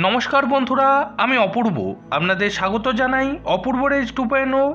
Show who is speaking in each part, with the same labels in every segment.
Speaker 1: নমস্কার বন্ধুরা, আমি অপূর্ব। আপনাদের স্বাগত জানাই অপূর্ব রেজ টু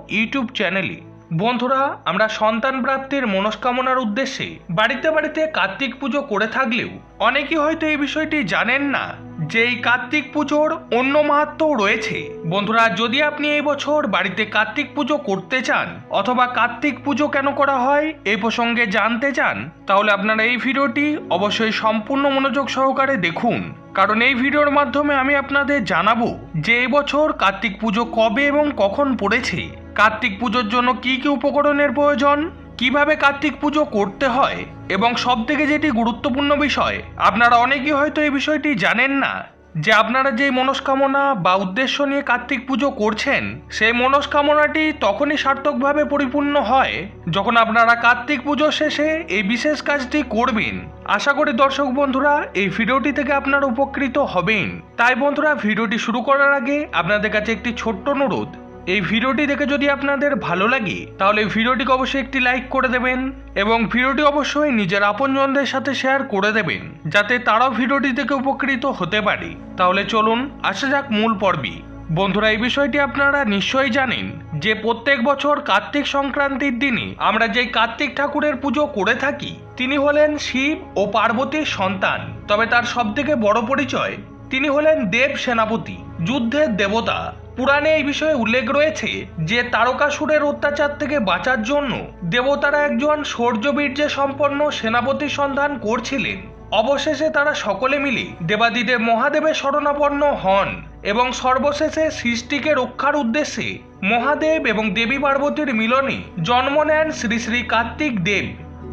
Speaker 1: ইউটিউব চ্যানেলে। বন্ধুরা, আমরা সন্তান প্রাপ্তির মনস্কামনার উদ্দেশ্যে বাড়িতে বাড়িতে কার্তিক পুজো করে থাকলেও অনেকেই হয়তো এই বিষয়টি জানেন না। যে এই কার্তিক পুজোর অন্য মাহাত্ম্যও রয়েছে। বন্ধুরা, যদি আপনি এই বছর বাড়িতে কার্তিক পুজো করতে চান অথবা কার্তিক পুজো কেন করা হয় এই প্রসঙ্গে জানতে চান, তাহলে আপনারা এই ভিডিওটি অবশ্যই সম্পূর্ণ মনোযোগ সহকারে দেখুন। কারণ এই ভিডিওর মাধ্যমে আমি আপনাদের জানাব যে এবছর কার্তিক পুজো কবে এবং কখন পড়েছে। কার্তিক পুজোর জন্য কি কি উপকরণের প্রয়োজন? কীভাবে কার্তিক পুজো করতে হয় এবং সব থেকে যেটি গুরুত্বপূর্ণ বিষয়, আপনারা অনেকেই হয়তো এই বিষয়টি জানেন না, যে আপনারা যে মনস্কামনা বা উদ্দেশ্য নিয়ে কার্তিক পুজো করছেন, সেই মনস্কামনাটি তখনই সার্থকভাবে পরিপূর্ণ হয় যখন আপনারা কার্তিক পুজো শেষে এই বিশেষ কাজটি করবেন। আশা করি দর্শক বন্ধুরা, এই ভিডিওটি থেকে আপনারা উপকৃত হবেন। তাই বন্ধুরা, ভিডিওটি শুরু করার আগে আপনাদের কাছে একটি ছোট্ট অনুরোধ এই ভিডিওটি দেখে যদি আপনাদের ভালো লাগে, তাহলে ভিডিওটিকে অবশ্যই একটি লাইক করে দেবেন এবং ভিডিওটি অবশ্যই নিজের আপনজনদের সাথে শেয়ার করে দেবেন, যাতে তারাও ভিডিওটি থেকে উপকৃত হতে পারে। তাহলে চলুন, আসা যাক মূল পর্বে। বন্ধুরা, এই বিষয়টি আপনারা নিশ্চয়ই জানেন যে প্রত্যেক বছর কার্তিক সংক্রান্তির দিনে আমরা যে কার্তিক ঠাকুরের পুজো করে থাকি, তিনি হলেন শিব ও পার্বতীর সন্তান। তবে তার সবথেকে বড় পরিচয়, তিনি হলেন দেব সেনাপতি, যুদ্ধের দেবতা। পুরাণে এই বিষয়ে উল্লেখ রয়েছে যে তারকাসুরের অত্যাচার থেকে বাঁচার জন্য দেবতারা একজন শৌর্যবীর্যে সম্পন্ন সেনাপতির সন্ধান করছিলেন। অবশেষে তারা সকলে মিলে দেবাদিদেব মহাদেবের শরণাপন্ন হন এবং সর্বশেষে সৃষ্টিকে রক্ষার উদ্দেশ্যে মহাদেব এবং দেবী পার্বতীর মিলনে জন্ম নেন শ্রী শ্রী কার্তিক দেব।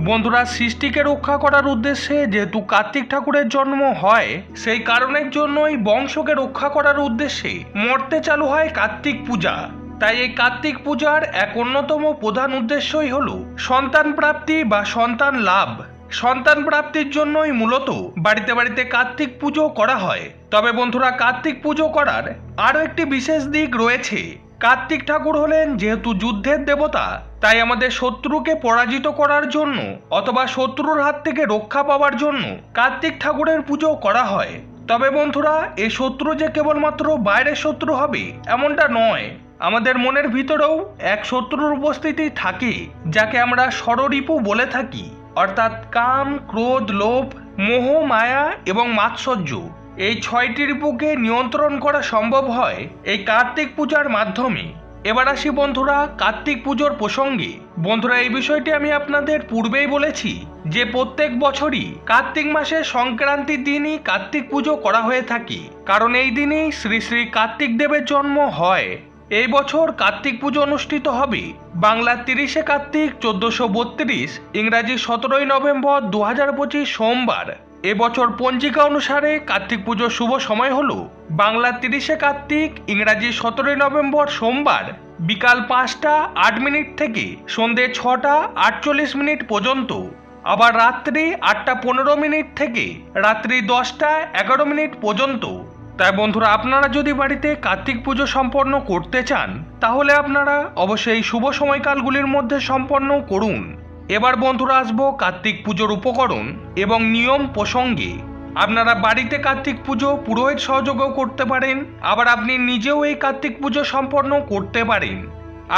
Speaker 1: বন্ধুরা, সৃষ্টিকে রক্ষা করার উদ্দেশ্যে যেহেতু কার্তিক ঠাকুরের জন্ম হয়, সেই কারণের জন্যই বংশকে রক্ষা করার উদ্দেশ্যে মর্তে চালু হয় কার্তিক পূজা। তাই এই কার্তিক পূজার এক অন্যতম প্রধান উদ্দেশ্যই হল সন্তান প্রাপ্তি বা সন্তান লাভ। সন্তান প্রাপ্তির জন্যই মূলত বাড়িতে বাড়িতে কার্তিক পুজো করা হয়। তবে বন্ধুরা, কার্তিক পুজো করার আরও একটি বিশেষ দিক রয়েছে। কার্তিক ঠাকুর হলেন যেহেতু যুদ্ধের দেবতা তাই আমাদের শত্রুকে পরাজিত করার জন্য অথবা শত্রুর হাত থেকে রক্ষা পাওয়ার জন্য কার্তিক ঠাকুরের পুজো করা হয়। তবে বন্ধুরা, এ শত্রু যে কেবলমাত্র বাইরের শত্রু হবে, এমনটা নয়। আমাদের মনের ভিতরেও এক শত্রুর উপস্থিতি থাকে, যাকে আমরা ষড়রিপু বলে থাকি, অর্থাৎ কাম, ক্রোধ, লোভ, মোহ, মায়া এবং মাৎসর্য। এই ছয়টি রিপুকে নিয়ন্ত্রণ করা সম্ভব হয় এই কার্তিক পূজার মাধ্যমে। এবার আসি বন্ধুরা কার্তিক পুজোর প্রসঙ্গে। বন্ধুরা, এই বিষয়টি আমি আপনাদের পূর্বেই বলেছি যে প্রত্যেক বছরই কার্তিক মাসের সংক্রান্তির দিনই কার্তিক পুজো করা হয়ে থাকে। কারণ এই দিনেই শ্রী শ্রী কার্তিক দেবের জন্ম হয়। এই বছর কার্তিক পুজো অনুষ্ঠিত হবে বাংলার তিরিশে কার্তিক, চোদ্দশো বত্রিশ, ইংরাজি সতেরোই নভেম্বর দু হাজার পঁচিশ সোমবার। এবছর পঞ্জিকা অনুসারে কার্তিক পুজোর শুভ সময় হল বাংলার তিরিশে কার্তিক, ইংরাজি সতেরোই নভেম্বর সোমবার বিকাল পাঁচটা আট মিনিট থেকে সন্ধে ছটা আটচল্লিশ মিনিট পর্যন্ত, আবার রাত্রি আটটা পনেরো মিনিট থেকে রাত্রি দশটা এগারো মিনিট পর্যন্ত। তাই বন্ধুরা, আপনারা যদি বাড়িতে কার্তিক পুজো সম্পন্ন করতে চান, তাহলে আপনারা অবশ্যই শুভ সময়কালগুলির মধ্যে সম্পন্ন করুন। এবার বন্ধুরা আসব কার্তিক পুজোর উপকরণ এবং নিয়ম প্রসঙ্গে। আপনারা বাড়িতে কার্তিক পুজো পুরোহিত সহযোগও করতে পারেন, আবার আপনি নিজেও এই কার্তিক পুজো সম্পন্ন করতে পারেন।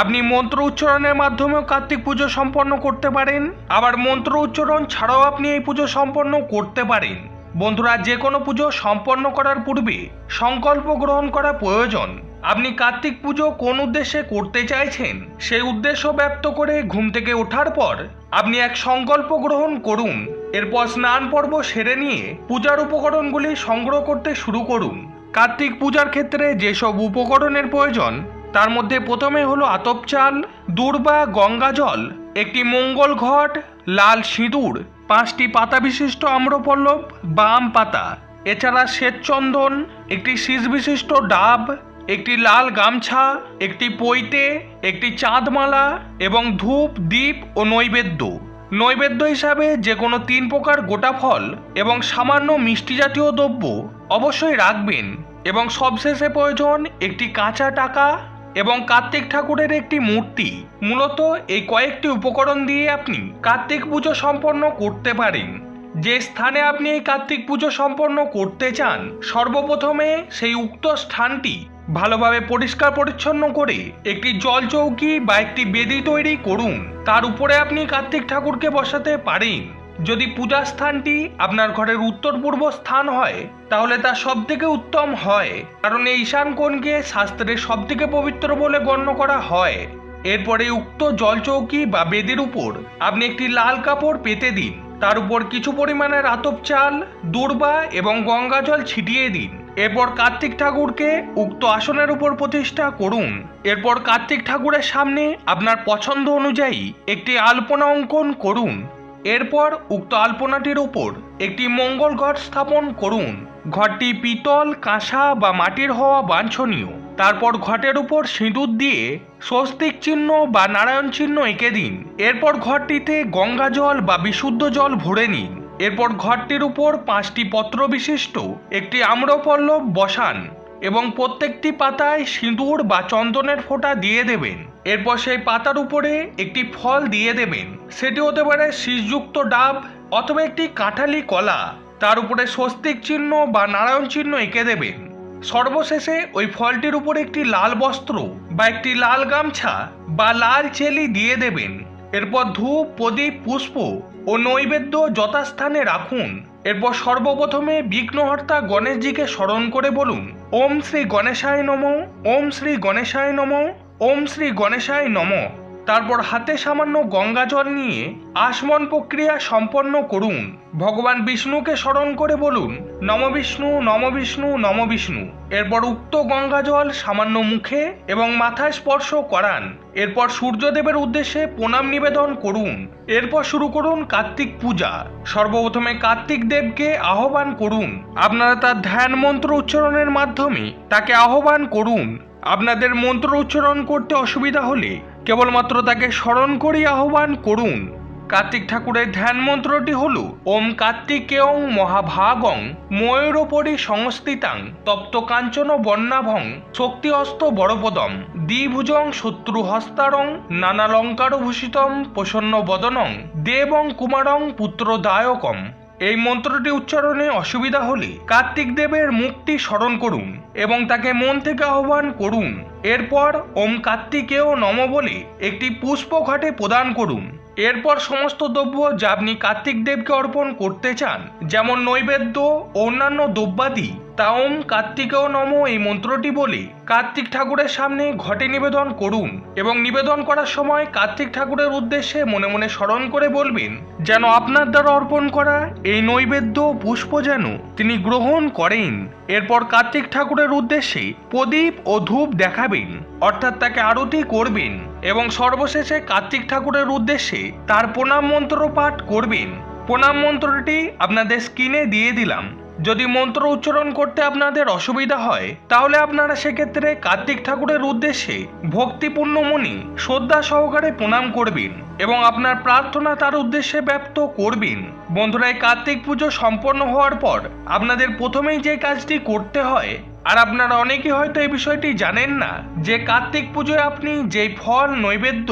Speaker 1: আপনি মন্ত্র উচ্চারণের মাধ্যমেও কার্তিক পুজো সম্পন্ন করতে পারেন, আবার মন্ত্র উচ্চারণ ছাড়াও আপনি এই পুজো সম্পন্ন করতে পারেন। বন্ধুরা, যে কোনো পুজো সম্পন্ন করার পূর্বে সংকল্প গ্রহণ করা প্রয়োজন। আপনি কার্তিক পুজো কোন উদ্দেশ্যে করতে চাইছেন, সেই উদ্দেশ্য ব্যক্ত করে ঘুম থেকে ওঠার পর আপনি এক সংকল্প গ্রহণ করুন, এরপর স্নান পর্ব সেরে নিয়ে পূজার উপকরণগুলি সংগ্রহ করতে শুরু করুন। কার্তিক পূজার ক্ষেত্রে যেসব উপকরণের প্রয়োজন, তার মধ্যে প্রথমে হলো আতপ চাল দূর্বা গঙ্গা জল, একটি মঙ্গল ঘট, লাল সিঁদুর, পাঁচটি পাতা বিশিষ্ট আম্রপল্লব, বাম পাতা। এছাড়া শ্বেতচন্দন, একটি শীষ বিশিষ্ট ডাব একটি লাল গামছা, একটি পৈতে, একটি চাঁদমালা এবং ধূপ দ্বীপ ও নৈবেদ্য। নৈবেদ্য হিসাবে যে কোনো তিন প্রকার গোটা ফল এবং সামান্য মিষ্টি জাতীয় দ্রব্য অবশ্যই রাখবেন এবং সবশেষে প্রয়োজন একটি কাঁচা টাকা এবং কার্তিক ঠাকুরের একটি মূর্তি। মূলত এই কয়েকটি উপকরণ দিয়ে আপনি কার্তিক পুজো সম্পন্ন করতে পারেন। যে স্থানে আপনি এই কার্তিক পুজো সম্পন্ন করতে চান, সর্বপ্রথমে সেই উক্ত স্থানটি ভালোভাবে পরিষ্কার পরিচ্ছন্ন করে একটি জল চৌকি বা একটি বেদি তৈরি করুন। তার উপরে আপনি কার্তিক ঠাকুরকে বসাতে পারেন। যদি পূজা স্থানটি আপনার ঘরের উত্তর পূর্ব স্থান হয়, তাহলে তা সব থেকে উত্তম হয়। কারণ এই ঈশান কোণকে শাস্ত্রে সব থেকে পবিত্র বলে গণ্য করা হয়। এরপরে উক্ত জলচৌকি বা বেদের উপর আপনি একটি লাল কাপড় পেতে দিন। তার উপর কিছু পরিমাণের আতপ চাল, দূর্বা এবং গঙ্গা জল ছিটিয়ে দিন। এরপর কার্তিক ঠাকুরকে উক্ত আসনের উপর প্রতিষ্ঠা করুন। এরপর কার্তিক ঠাকুরের সামনে আপনার পছন্দ অনুযায়ী একটি আলপনা অঙ্কন করুন। এরপর উক্ত আলপনাটির উপর একটি মঙ্গল ঘট স্থাপন করুন। ঘরটি পিতল, কাঁসা বা মাটির হওয়া বাঞ্ছনীয়। তারপর ঘটের উপর সিঁদুর দিয়ে স্বস্তিক চিহ্ন বা নারায়ণ চিহ্ন এঁকে দিন। এরপর ঘরটিতে গঙ্গা জল বা বিশুদ্ধ জল ভরে নিন। এরপর ঘরটির উপর পাঁচটি পত্র বিশিষ্ট, একটি আম্রপল্লব বসান এবং প্রত্যেকটি পাতায় সিঁদুর বা চন্দনের ফোঁটা দিয়ে দেবেন। এরপর সেই পাতার উপরে একটি ফল দিয়ে দেবেন। সেটি হতে পারে শীষযুক্ত ডাব অথবা একটি কাঁঠালি কলা। তার উপরে স্বস্তিক চিহ্ন বা নারায়ণ চিহ্ন এঁকে দেবেন। সর্বশেষে ওই ফলটির উপর একটি লাল বস্ত্র বা একটি লাল গামছা বা লাল চেলি দিয়ে দেবেন। এরপর ধূপ, প্রদীপ, পুষ্প ও নৈবেদ্য যথাস্থানে রাখুন। এরপর সর্বপ্রথমে বিঘ্নহর্তা গণেশজিকে স্মরণ করে বলুন, ওম শ্রী গণেশায় নম, ওম শ্রী গণেশায় নম, ওম শ্রী গণেশায় নম। তারপর হাতে সামান্য গঙ্গা জল নিয়ে আসমন প্রক্রিয়া সম্পন্ন করুন। ভগবান বিষ্ণুকে স্মরণ করে বলুন, নম বিষ্ণু নম বিষ্ণু নম বিষ্ণু। এরপর উক্ত গঙ্গা জল সামান্য মুখে এবং মাথায় স্পর্শ করান। এরপর সূর্যদেবের উদ্দেশ্যে প্রণাম নিবেদন করুন। এরপর শুরু করুন কার্তিক পূজা। সর্বপ্রথমে কার্তিক দেবকে আহ্বান করুন। আপনারা তার ধ্যান মন্ত্র উচ্চারণের মাধ্যমে তাকে আহ্বান করুন। আপনাদের মন্ত্র উচ্চারণ করতে অসুবিধা হলে কেবলমাত্র তাকে স্মরণ করি, আহ্বান করুন। কার্তিক ঠাকুরের ধ্যান মন্ত্রটি হল, ওম কার্তিকেয়ং মহাভাগং ময়ূরোপরি সংস্থিতাং তপ্ত কাঞ্চন বন্যাভং শক্তি অস্ত বড়পদম দ্বিভুজং শত্রু হস্তারং নানালঙ্কার ভূষিতম প্রসন্ন বদনং দেবং কুমারং পুত্রদায়কম এই মন্ত্রটি উচ্চারণে অসুবিধা হলে কার্তিক দেবের মুক্তি স্মরণ করুন এবং তাকে মন থেকে আহ্বান করুন। এরপর ওম কার্তিকেও নম বলে একটি পুষ্প ঘাটে প্রদান করুন। এরপর সমস্ত দ্রব্য যা আপনি কার্তিক দেবকে অর্পণ করতে চান, যেমন নৈবেদ্য অন্যান্য দ্রব্যাদি তা ওম কার্তিকেয় নম এই মন্ত্রটি বলে। কার্তিক ঠাকুরের সামনে ঘটে নিবেদন করুন এবং নিবেদন করার সময় কার্তিক ঠাকুরের উদ্দেশ্যে মনে মনে স্মরণ করে বলবেন, যেন আপনার দ্বারা অর্পণ করা এই নৈবেদ্য পুষ্প যেন তিনি গ্রহণ করেন। এরপর কার্তিক ঠাকুরের উদ্দেশ্যে প্রদীপ ও ধূপ দেখাবেন, অর্থাৎ তাকে আরতি করবেন এবং সর্বশেষে কার্তিক ঠাকুরের উদ্দেশ্যে তার প্রণাম মন্ত্র পাঠ করবেন। প্রণাম মন্ত্রটি আপনাদের স্ক্রিনে দিয়ে দিলাম। যদি মন্ত্র উচ্চারণ করতে আপনাদের অসুবিধা হয়, তাহলে আপনারা সেক্ষেত্রে কার্তিক ঠাকুরের উদ্দেশ্যে ভক্তিপূর্ণ মনে শ্রদ্ধা সহকারে প্রণাম করবেন এবং আপনার প্রার্থনা তার উদ্দেশ্যে ব্যক্ত করবেন। বন্ধুরা কার্তিক পুজো সম্পন্ন হওয়ার পর আপনাদের প্রথমেই যে কাজটি করতে হয়, আর আপনারা অনেকে হয়তো এই বিষয়টি জানেন না, যে কার্তিক পুজোয় আপনি যেই ফল, নৈবেদ্য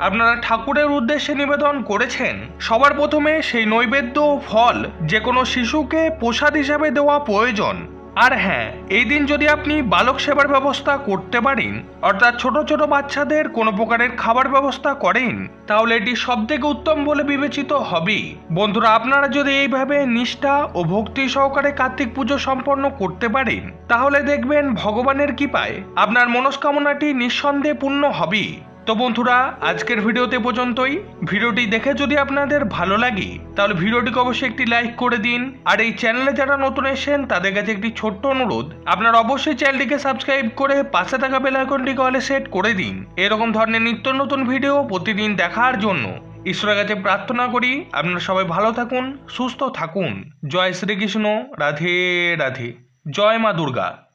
Speaker 1: আপনারা ঠাকুরের উদ্দেশ্যে নিবেদন করেছেন, সবার প্রথমে সেই নৈবেদ্য ফল যে কোনো শিশুকে প্রসাদ হিসাবে দেওয়া প্রয়োজন। আর হ্যাঁ এই দিন যদি আপনি বালক সেবার ব্যবস্থা করতে পারেন, অর্থাৎ ছোট ছোট বাচ্চাদের কোনো প্রকারের খাবার ব্যবস্থা করেন, তাহলে এটি সব থেকে উত্তম বলে বিবেচিত হবে। বন্ধুরা, আপনারা যদি এইভাবে নিষ্ঠা ও ভক্তি সহকারে কার্তিক পুজো সম্পন্ন করতে পারেন, তাহলে দেখবেন ভগবানের কৃপায় আপনার মনস্কামনাটি নিঃসন্দেহে পূর্ণ হবে। তো বন্ধুরা, আজকের ভিডিওতে পর্যন্তই। ভিডিওটি দেখে যদি আপনাদের ভালো লাগে, তাহলে ভিডিওটিকে অবশ্যই একটি লাইক করে দিন। আর এই চ্যানেলে যারা নতুন এসেছেন, তাদের কাছে একটি ছোট্ট অনুরোধ। আপনারা অবশ্যই চ্যানেলটিকে সাবস্ক্রাইব করে পাশে থাকা বেল আইকনটিকে অলে সেট করে দিন। এরকম ধরনের নিত্য নতুন ভিডিও প্রতিদিন দেখার জন্য ঈশ্বরের কাছে প্রার্থনা করি, আপনারা সবাই ভালো থাকুন, সুস্থ থাকুন। জয় শ্রীকৃষ্ণ, রাধে রাধে। জয় মা দুর্গা।